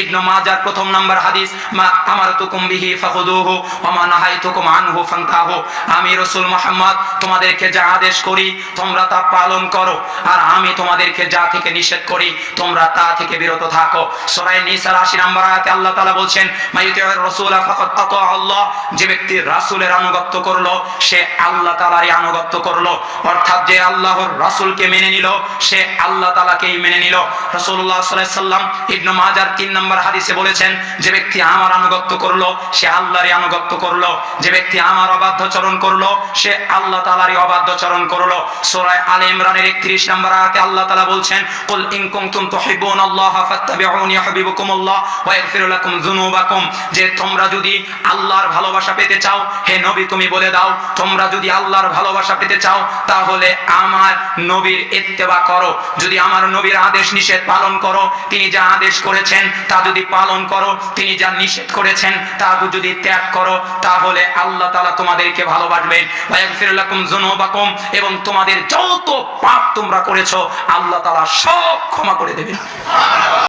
ইবনু মাজার প্রথম নাম্বার হাদিস, মা আমারতুকুম বিহি ফাখুদুহু ওয়া মা নাহাইতুকুম আনহু ফান্তাহু আমি রাসূল মুহাম্মদ, তোমাদেরকে যা আদেশ করি, তোমরা তা পালন করো। আর আমি তোমাদেরকে যা থেকে নিষেধ করি, তোমরা তা থেকে বিরত থাকো। সূরা নিসার 80 নম্বর আয়াতে আল্লাহ তাআলা বলছেন ফাকাদ আতা আল্লাহ। যে ব্যক্তি রাসূলের আনুগত্য করল, সে আল্লাহ তাআলারই আনুগত্য করল। অর্থাৎ যে আল্লাহর রাসূলকে মেনে নিল, সে আল্লাহ তাআলাকেই মেনে নিল। রাসূলুল্লাহ সাল্লাল্লাহু আলাইহি সাল্লাম মাজার 3 নম্বর হাদিসে বলেছেন, যে ব্যক্তি আমার আনুগত্য করল, সে আল্লাহরই আনুগত্য করল। যে ব্যক্তি আমার অবাধ্যচরণ করল, সে আল্লাহ তাআলারই অবাধ্যচরণ করল। সূরা আলে ইমরানের 31 নম্বর আয়াতে আল্লাহ তাআলা বলছেন, কুল ইন কুনতুম তুহিব্বুনাল্লাহ ফাত্তাবিউনি ইউহিব্বুকুমুল্লাহ ওয়া ইয়াগফির লাকুম যুনুবাকুম। যে তোমরা যদি আল্লাহর ভালোবাসা পেতে চাও, হে নবী তুমি বলে দাও, তোমরা যদি আল্লাহর ভালোবাসা পেতে চাও, তাহলে আমার নবীর ইত্তেবা করো। যদি আমার নবীর আদেশ নিষেধ পালন করো, তিনি যা আদেশ করেছেন তা যদি পালন করো, তিনি যা নিষেধ করেছেন তা যদি ত্যাগ করো, তাহলে আল্লাহ তালা তোমাদেরকে ভালোবাসবেন জনবাকম এবং তোমাদের যত পাপ তোমরা করেছ, আল্লাহ তালা সব ক্ষমা করে দেবেন